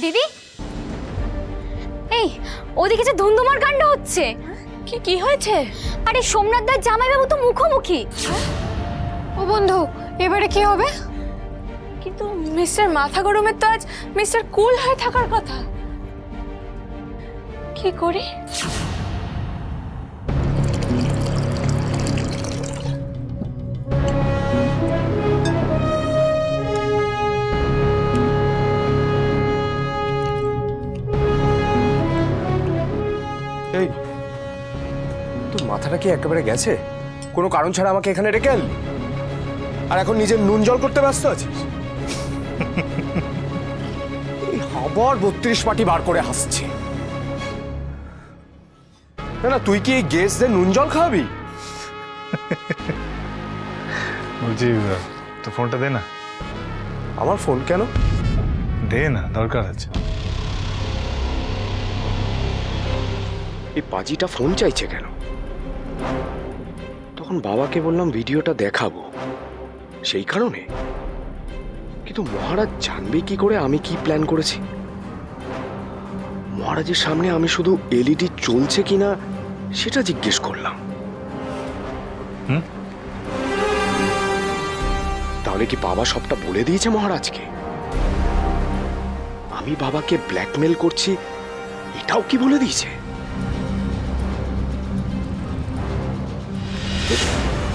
দিদি? এই ওদিকে যে ধুমধুমার কাণ্ড হচ্ছে। কি কি হয়েছে? আরে সোমনাথ দার জামাইবাবু তো মুখোমুখি। ও বন্ধু এবারে কি হবে? কিন্তু মিস্টার মাথা গরমের তো আজ মিস্টার কুল হয়ে থাকার কথা। কি করি? এই তোর মাথাটা কি একেবারে গেছে? কোনো কারণ ছাড়া আমাকে এখানে রেখে আনলি? আর এখন নিজের নুন জল করতে ব্যস্ত আছিস? এই আবার বত্রিশ পাটি বার করে হাসছে। না না তুই কি এই গেস্টদের নুন জল খাওয়াবি? বলছি তো ফোনটা দে না। আমার ফোন কেন? দে না দরকার আছে। এই পাজিটা ফোন চাইছে কেন? তখন বাবাকে বললাম ভিডিওটা দেখাবো। সেই কারণে। কিন্তু মহারাজ জানবে কি করে আমি কি প্ল্যান করেছি? মহারাজের সামনে আমি শুধু এলইডি চলছে কিনা সেটা জিজ্ঞেস করলাম। হুম? তাহলে কি বাবা সবটা বলে দিয়েছে মহারাজকে? আমি বাবাকে ব্ল্যাকমেল করছি এটাও কি বলে দিয়েছে?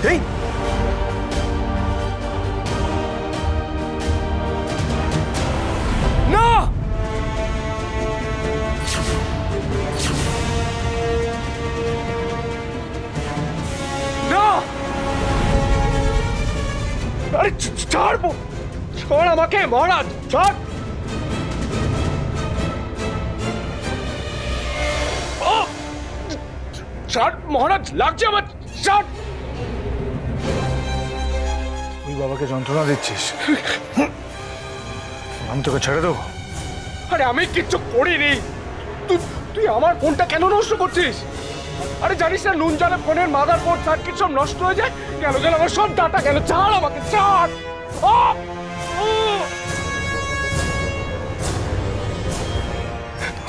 এই না না আরে ছ- ছ- ছাড়বো ছাড় আমাকে মহারাজ ছাড় ও! ছাড় মহারাজ লাগছে আমার ছাড় বাবাকে যন্ত্রণা দিচ্ছিস? আমি তোকে ছেড়ে দেবো। আরে আমি কিচ্ছু করিনি। তুই তুই আমার ফোনটা কেন নষ্ট করছিস? আরে জানিস না নুন জলে ফোনের মাদার বোর্ড সার্কিট সব নষ্ট হয়ে যায়? কেন গেল আমার সব ডাটা কেন? ছাড় আমাকে ছাড়!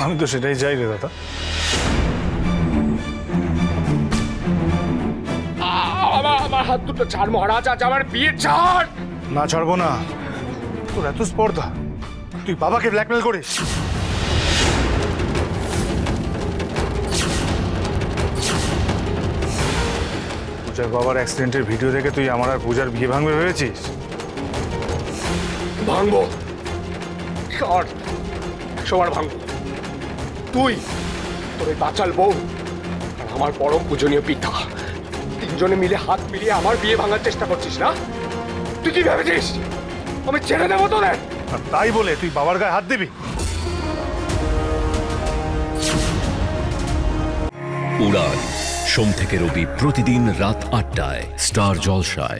আমি তো সেটাই চাই রে দাদা। হাত দুটো ছাড় মহারাজ আজ আমার বিয়ে ছাড়। না ছাড়বো না। তোর এত স্পর্ধা। তুই বাবাকে ব্ল্যাকমেল করিস। পূজার বাবার অ্যাক্সিডেন্টের ভিডিও দেখে তুই আমার আর পূজার বিয়ে ভাঙবে ভেবেছিস? ভাঙবো। ছাড়। সবার ভাঙবো। তুই তোর বাচাল বউ আর আমার পরম পূজনীয় পিতা। তিনজনে মিলে হাত মিলিয়ে আমার বিয়ে ভাঙার চেষ্টা করছিস না? তুই কি ভেবেছিস? আমি ছেড়ে দেবো তোদের! আর তাই বলে তুই বাবার গায়ে হাত দিবি? উড়ান। সোম থেকে রবি প্রতিদিন রাত আটটায় স্টার জলসায়।